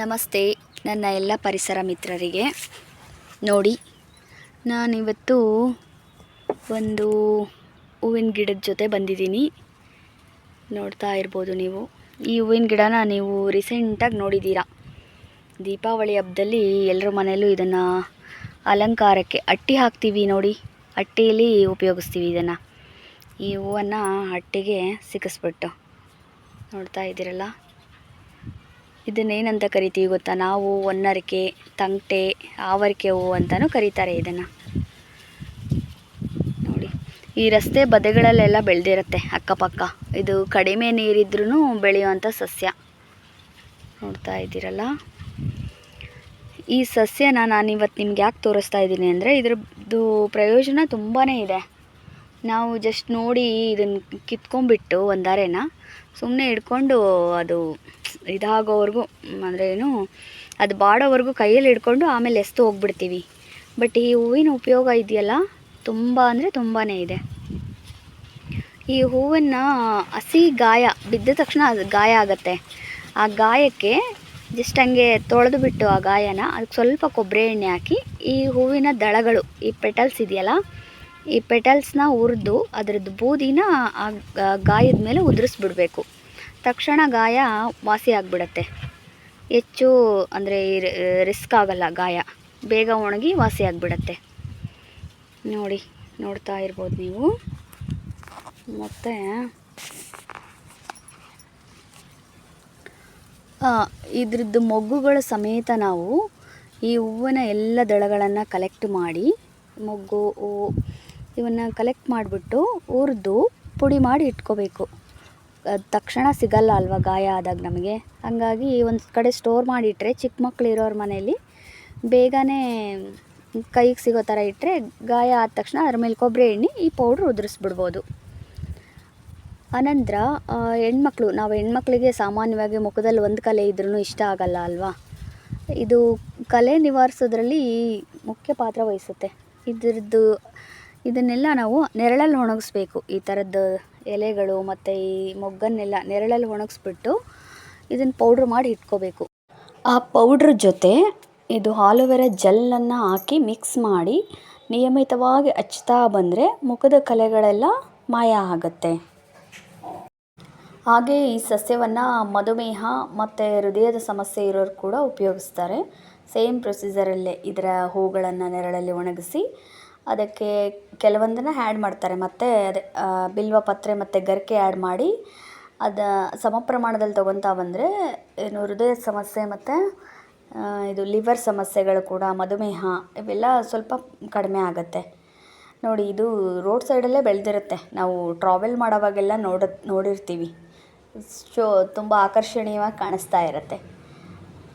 ನಮಸ್ತೆ. ನನ್ನ ಎಲ್ಲ ಪರಿಸರ ಮಿತ್ರರಿಗೆ ನೋಡಿ, ನಾನಿವತ್ತು ಒಂದು ಹೂವಿನ ಗಿಡದ ಜೊತೆ ಬಂದಿದ್ದೀನಿ. ನೋಡ್ತಾ ಇರ್ಬೋದು ನೀವು. ಈ ಹೂವಿನ ಗಿಡನ ನೀವು ರೀಸೆಂಟಾಗಿ ನೋಡಿದ್ದೀರಾ. ದೀಪಾವಳಿ ಹಬ್ಬದಲ್ಲಿ ಎಲ್ಲರ ಮನೆಯಲ್ಲೂ ಇದನ್ನು ಅಲಂಕಾರಕ್ಕೆ ಅಟ್ಟಿ ಹಾಕ್ತೀವಿ ನೋಡಿ. ಅಟ್ಟಿಯಲ್ಲಿ ಉಪಯೋಗಿಸ್ತೀವಿ ಇದನ್ನು. ಈ ಹೂವನ್ನು ಅಟ್ಟಿಗೆ ಸಿಕ್ಕಿಸ್ಬಿಟ್ಟು. ನೋಡ್ತಾ ಇದ್ದೀರಲ್ಲ? ಇದನ್ನೇನಂತ ಕರಿತೀವಿ ಗೊತ್ತಾ? ನಾವು ಒನ್ನರಿಕೆ ತಂಗಟೆ ಆವರಿಕೆ ಹೂವು ಅಂತಲೂ ಕರೀತಾರೆ ಇದನ್ನು. ನೋಡಿ, ಈ ರಸ್ತೆ ಬದಿಗಳಲ್ಲೆಲ್ಲ ಬೆಳೆದಿರುತ್ತೆ ಅಕ್ಕಪಕ್ಕ. ಇದು ಕಡಿಮೆ ನೀರಿದ್ರೂ ಬೆಳೆಯುವಂಥ ಸಸ್ಯ. ನೋಡ್ತಾ ಇದ್ದೀರಲ್ಲ? ಈ ಸಸ್ಯನ ನಾನು ಇವತ್ತು ನಿಮ್ಗೆ ಯಾಕೆ ತೋರಿಸ್ತಾ ಇದ್ದೀನಿ ಅಂದರೆ, ಇದ್ರದ್ದು ಪ್ರಯೋಜನ ತುಂಬಾ ಇದೆ. ನಾವು ಜಸ್ಟ್ ನೋಡಿ ಇದನ್ನು ಕಿತ್ಕೊಂಡ್ಬಿಟ್ಟು ಒಂದಾರೇನ ಸುಮ್ಮನೆ ಹಿಡ್ಕೊಂಡು ಅದು ಇದಾಗೋವರೆಗೂ ಅಂದರೆ ಏನು, ಅದು ಬಾಡೋವರೆಗೂ ಕೈಯಲ್ಲಿ ಹಿಡ್ಕೊಂಡು ಆಮೇಲೆ ಎಸ್ತು ಹೋಗ್ಬಿಡ್ತೀವಿ. ಬಟ್ ಈ ಹೂವಿನ ಉಪಯೋಗ ಇದೆಯಲ್ಲ, ತುಂಬ ಅಂದರೆ ತುಂಬಾ ಇದೆ. ಈ ಹೂವನ್ನು ಹಸಿ ಗಾಯ, ಬಿದ್ದ ತಕ್ಷಣ ಗಾಯ ಆಗುತ್ತೆ. ಆ ಗಾಯಕ್ಕೆ ಜಸ್ಟ್ ಹಂಗೆ ತೊಳೆದು ಬಿಟ್ಟು ಆ ಗಾಯನ, ಅದಕ್ಕೆ ಸ್ವಲ್ಪ ಕೊಬ್ಬರಿ ಎಣ್ಣೆ ಹಾಕಿ, ಈ ಹೂವಿನ ದಳಗಳು, ಈ ಪೆಟಲ್ಸ್ ಇದೆಯಲ್ಲ, ಈ ಪೆಟಲ್ಸ್ನ ಹುರಿದು, ಅದರದ್ದು ಬೂದಿನ ಆ ಗಾಯದ ಮೇಲೆ ಉದುರಿಸ್ಬಿಡ್ಬೇಕು. ತಕ್ಷಣ ಗಾಯ ವಾಸಿ ಆಗಿಬಿಡತ್ತೆ. ಹೆಚ್ಚು ಅಂದರೆ ರಿಸ್ಕ್ ಆಗಲ್ಲ ಗಾಯ. ಬೇಗ ಒಣಗಿ ವಾಸಿ ಆಗಿಬಿಡತ್ತೆ. ನೋಡಿ, ನೋಡ್ತಾ ಇರ್ಬೋದು ನೀವು. ಮತ್ತು ಇದ್ರದ್ದು ಮೊಗ್ಗುಗಳ ಸಮೇತ ನಾವು ಈ ಹೂವಿನ ಎಲ್ಲ ದಳಗಳನ್ನು ಕಲೆಕ್ಟ್ ಮಾಡಿ, ಮೊಗ್ಗು ಇವನ್ನು ಕಲೆಕ್ಟ್ ಮಾಡಿಬಿಟ್ಟು ಹುರಿದು ಪುಡಿ ಮಾಡಿ ಇಟ್ಕೋಬೇಕು. ತಕ್ಷಣ ಸಿಗಲ್ಲ ಅಲ್ವಾ ಗಾಯ ಆದಾಗ ನಮಗೆ. ಹಾಗಾಗಿ ಒಂದು ಕಡೆ ಸ್ಟೋರ್ ಮಾಡಿಟ್ಟರೆ ಚಿಕ್ಕ ಮಕ್ಕಳು ಇರೋರ ಮನೆಯಲ್ಲಿ ಬೇಗನೆ ಕೈಗೆ ಸಿಗೋ ಥರ ಇಟ್ಟರೆ ಗಾಯ ಆದ ತಕ್ಷಣ ಅದ್ರ ಮೇಲೆ ಕೊಬ್ಬರಿ ಎಣ್ಣೆ ಈ ಪೌಡ್ರ್ ಉದುರಿಸ್ಬಿಡ್ಬೋದು. ಅನಂತರ ಹೆಣ್ಮಕ್ಳು, ನಾವು ಹೆಣ್ಮಕ್ಳಿಗೆ ಸಾಮಾನ್ಯವಾಗಿ ಮುಖದಲ್ಲಿ ಒಂದು ಕಲೆ ಇದ್ರೂ ಇಷ್ಟ ಆಗಲ್ಲ ಅಲ್ವಾ? ಇದು ಕಲೆ ನಿವಾರಿಸೋದ್ರಲ್ಲಿ ಮುಖ್ಯ ಪಾತ್ರ ವಹಿಸುತ್ತೆ. ಇದ್ರದ್ದು ಇದನ್ನೆಲ್ಲ ನಾವು ನೆರಳಲ್ಲಿ ಒಣಗಿಸ್ಬೇಕು. ಈ ಥರದ್ದು ಎಲೆಗಳು ಮತ್ತು ಈ ಮೊಗ್ಗನ್ನೆಲ್ಲ ನೆರಳಲ್ಲಿ ಒಣಗಿಸ್ಬಿಟ್ಟು ಇದನ್ನು ಪೌಡ್ರ್ ಮಾಡಿ ಇಟ್ಕೋಬೇಕು. ಆ ಪೌಡ್ರ್ ಜೊತೆ ಇದು ಆಲೋವೆರಾ ಜೆಲ್ಲನ್ನು ಹಾಕಿ ಮಿಕ್ಸ್ ಮಾಡಿ ನಿಯಮಿತವಾಗಿ ಹಚ್ತಾ ಬಂದರೆ ಮುಖದ ಕಲೆಗಳೆಲ್ಲ ಮಾಯ ಆಗುತ್ತೆ. ಹಾಗೆ ಈ ಸಸ್ಯವನ್ನು ಮಧುಮೇಹ ಮತ್ತು ಹೃದಯದ ಸಮಸ್ಯೆ ಇರೋರು ಕೂಡ ಉಪಯೋಗಿಸ್ತಾರೆ. ಸೇಮ್ ಪ್ರೊಸೀಜರಲ್ಲೇ ಇದರ ಹೂಗಳನ್ನು ನೆರಳಲ್ಲಿ ಒಣಗಿಸಿ ಅದಕ್ಕೆ ಕೆಲವೊಂದನ್ನು ಆ್ಯಡ್ ಮಾಡ್ತಾರೆ. ಮತ್ತು ಅದೇ ಬಿಲ್ವ ಪತ್ರೆ ಮತ್ತು ಗರಿಕೆ ಆ್ಯಡ್ ಮಾಡಿ, ಅದು ಸಮ ಪ್ರಮಾಣದಲ್ಲಿ ತೊಗೊತಾ ಬಂದರೆ ಏನು ಹೃದಯ ಸಮಸ್ಯೆ ಮತ್ತು ಇದು ಲಿವರ್ ಸಮಸ್ಯೆಗಳು ಕೂಡ, ಮಧುಮೇಹ ಇವೆಲ್ಲ ಸ್ವಲ್ಪ ಕಡಿಮೆ ಆಗುತ್ತೆ. ನೋಡಿ, ಇದು ರೋಡ್ ಸೈಡಲ್ಲೇ ಬೆಳೆದಿರುತ್ತೆ. ನಾವು ಟ್ರಾವೆಲ್ ಮಾಡೋವಾಗೆಲ್ಲ ನೋಡ, ನೋಡಿರ್ತೀವಿ. ಶೋ, ತುಂಬ ಆಕರ್ಷಣೀಯವಾಗಿ ಕಾಣಿಸ್ತಾ ಇರುತ್ತೆ.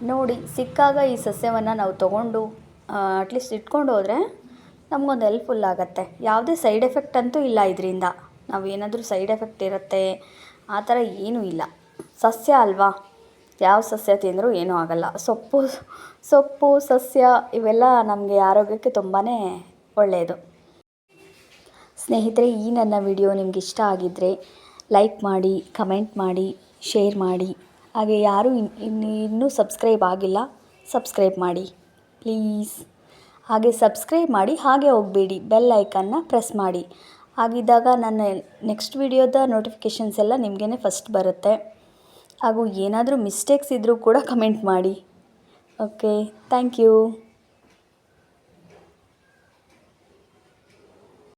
ನೋಡಿ, ಸಿಕ್ಕಾಗ ಈ ಸಸ್ಯವನ್ನು ನಾವು ತೊಗೊಂಡು ಅಟ್ಲೀಸ್ಟ್ ಇಟ್ಕೊಂಡು ಹೋದರೆ ನಮಗೊಂದು ಹೆಲ್ಪ್ಫುಲ್ ಆಗುತ್ತೆ. ಯಾವುದೇ ಸೈಡ್ ಎಫೆಕ್ಟ್ ಅಂತೂ ಇಲ್ಲ ಇದರಿಂದ. ನಾವು ಏನಾದರೂ ಸೈಡ್ ಎಫೆಕ್ಟ್ ಇರುತ್ತೆ, ಆ ಥರ ಏನೂ ಇಲ್ಲ. ಸಸ್ಯ ಅಲ್ವಾ? ಯಾವ ಸಸ್ಯ ತಿಂದರೂ ಏನೂ ಆಗಲ್ಲ. ಸೊಪ್ಪು ಸೊಪ್ಪು, ಸಸ್ಯ ಇವೆಲ್ಲ ನಮಗೆ ಆರೋಗ್ಯಕ್ಕೆ ತುಂಬಾ ಒಳ್ಳೆಯದು ಸ್ನೇಹಿತರೆ, ಈ ನನ್ನ ವಿಡಿಯೋ ನಿಮ್ಗೆ ಇಷ್ಟ ಆಗಿದ್ದರೆ ಲೈಕ್ ಮಾಡಿ ಕಮೆಂಟ್ ಮಾಡಿ ಶೇರ್ ಮಾಡಿ. ಹಾಗೆ ಯಾರೂ ಇನ್ನು ಇನ್ನೂ ಸಬ್ಸ್ಕ್ರೈಬ್ ಆಗಿಲ್ಲ ಸಬ್ಸ್ಕ್ರೈಬ್ ಮಾಡಿ. ಪ್ಲೀಸ್ ಹಾಗೆ ಸಬ್ಸ್ಕ್ರೈಬ್ ಮಾಡಿ ಹಾಗೆ ಹೋಗಬೇಡಿ. ಬೆಲ್ ಐಕನ್ನ ಪ್ರೆಸ್ ಮಾಡಿ. ಹಾಗಿದ್ದಾಗ ನನ್ನ ನೆಕ್ಸ್ಟ್ ವಿಡಿಯೋದ ನೋಟಿಫಿಕೇಷನ್ಸ್ ಎಲ್ಲ ನಿಮಗೇ ಫಸ್ಟ್ ಬರುತ್ತೆ. ಹಾಗೂ ಏನಾದರೂ ಮಿಸ್ಟೇಕ್ಸ್ ಇದ್ದರೂ ಕೂಡ ಕಮೆಂಟ್ ಮಾಡಿ. Okay, thank you.